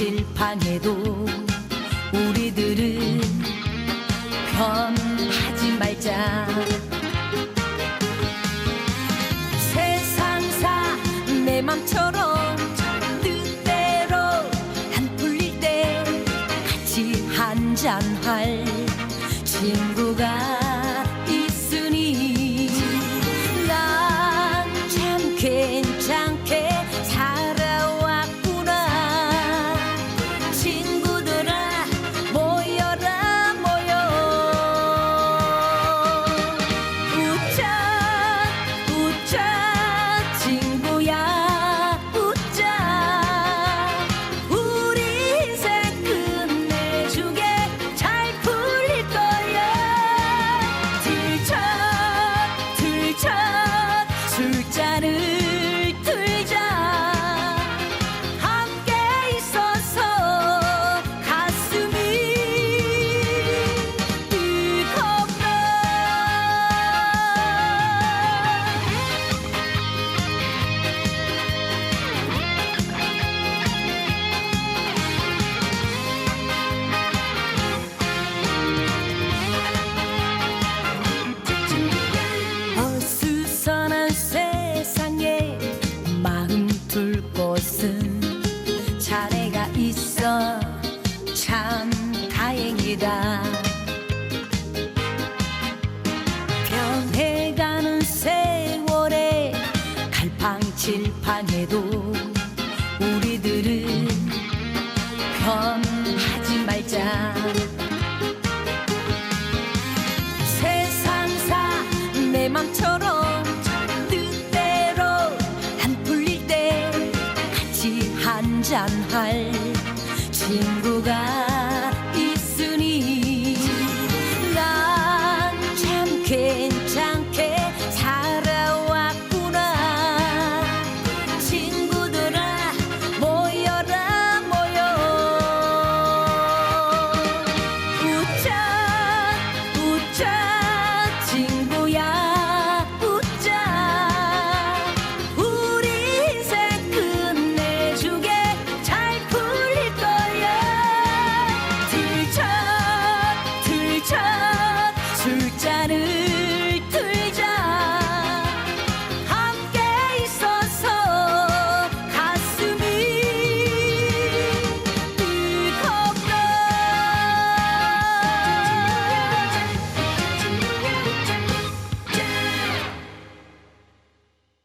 실망해도 우리들은 변하지 말자. 세상사 내 맘처럼 뜻대로 안 풀릴 때 같이 한잔할 친구가 칠판에도 우리들은 변하지 말자. 세상사 내 맘처럼 뜻대로 안 풀릴 때 같이 한잔할 친구가